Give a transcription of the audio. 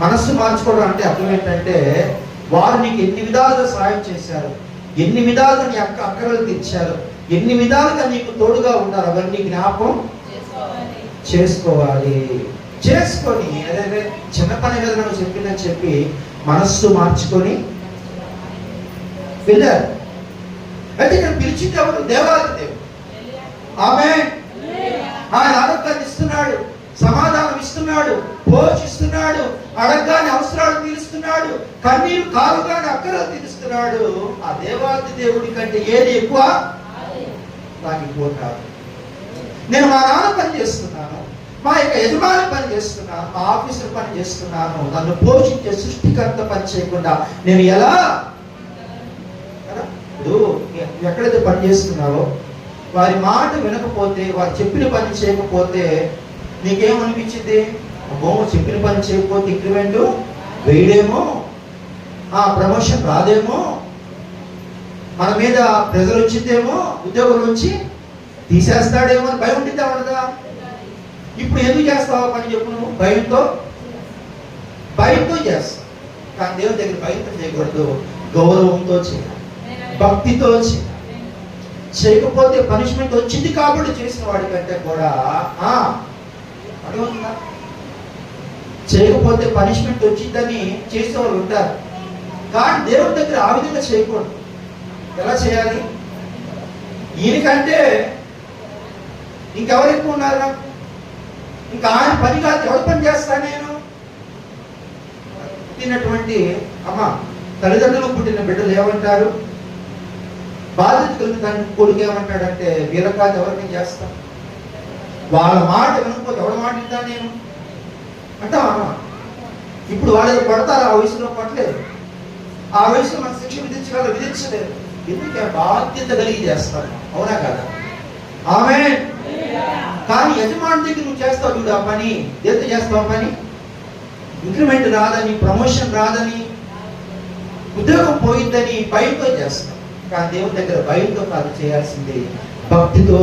మనస్సు మార్చుకోవడం అంటే అర్థం ఏంటంటే వారు నీకు ఎన్ని విధాలుగా సహాయం చేశారు ఎన్ని విధాలుగా నీ అక్క అక్కరలు తెచ్చారు ఎన్ని విధాలుగా నీకు తోడుగా ఉన్నారు అవన్నీ జ్ఞాపకం చేసుకోవాలి. చేసుకొని అదే చిన్న పని కదా నువ్వు చెప్పిందని చెప్పి మనస్సు మార్చుకొని వెళ్ళారు అయితే ఇక్కడ పిలిచింది ఎవరు? దేవాది దేవుడు. ఆమె ఆయన ఆరోగ్యాన్ని అడగగానే అవసరాలు తీరుస్తున్నాడు కన్నీరు కారుగానే అక్కర తీరుస్తున్నాడు. ఆ దేవాది దేవుడి కంటే ఏది ఎక్కువ? నాకు ఎక్కువ కాదు నేను మా నాన్న పని చేస్తున్నాను మా యొక్క యజమాని పని చేస్తున్నాను మా ఆఫీసర్ పని చేస్తున్నాను. నన్ను పోషించే సృష్టికర్త పని చేయకుండా నేను ఎలా? ఇప్పుడు ఎక్కడైతే పని చేస్తున్నావో వారి మాట వినకపోతే వారు చెప్పిన పని చేయకపోతే నీకేమనిపించింది? అమ్మో చెప్పిన పని చేయకపోతే ఇంక్రిమెంట్ వేయడేమో? ఆ ప్రమోషన్ రాదేమో? మన మీద ప్రెజర్ వచ్చిందేమో? ఉద్యోగం నుంచి తీసేస్తాడేమో అని భయం ఉంటుందా ఉండదా? ఇప్పుడు ఎందుకు చేస్తావా పని చెప్పు నువ్వు? భయంతో? భయంతో చేస్తావు కానీ దేవుని దగ్గర భయంతో చేయకూడదు గౌరవంతో చేయాలి. భక్తితో చేయాలి. చేయకపోతే పనిష్మెంట్ వచ్చింది కాబట్టి చేసిన వాడికంటే కూడా ఆ, అర్థమవుతుందా? చేయకపోతే పనిష్మెంట్ వచ్చిందని చేసే వాళ్ళు ఉంటారు. కానీ దేవుని దగ్గర ఆ విధంగా చేయకూడదు. ఎలా చేయాలి? ఈయనకంటే ఇంకెవరు ఎక్కువ ఉన్నారు నాకు? ఇంకా ఆయన పని కాదు ఎవరి పని చేస్తా నేను? పుట్టినటువంటి అమ్మ తల్లిదండ్రులు పుట్టిన బిడ్డలు ఏమంటారు? బాధ్యత కలిగిన కొడుకు ఏమంటాడంటే వీరకాదు ఎవరిని చేస్తాం. వాళ్ళ మాట వినకపోతే ఎవరి మాట వింటా నేను అంటావా? ఇప్పుడు వాళ్ళు పడతారు? ఆ వయసులో పట్టలేదు. ఆ వయసులో మన శిక్ష విధించగలరు విధించలేదు ఎందుకే? బాధ్యత కలిగి చేస్తాను అవునా కదా? ఆమె. కానీ యజమాని దగ్గర నువ్వు చేస్తావు చూడు ఆ పని. ఎంత చేస్తావు పని? ఇంక్రిమెంట్ రాదని ప్రమోషన్ రాదని ఉద్యోగం పోయిందని భయంతో చేస్తాం కానీ దేవుని దగ్గర భయంతో కాదు చేయాల్సింది. భక్తితో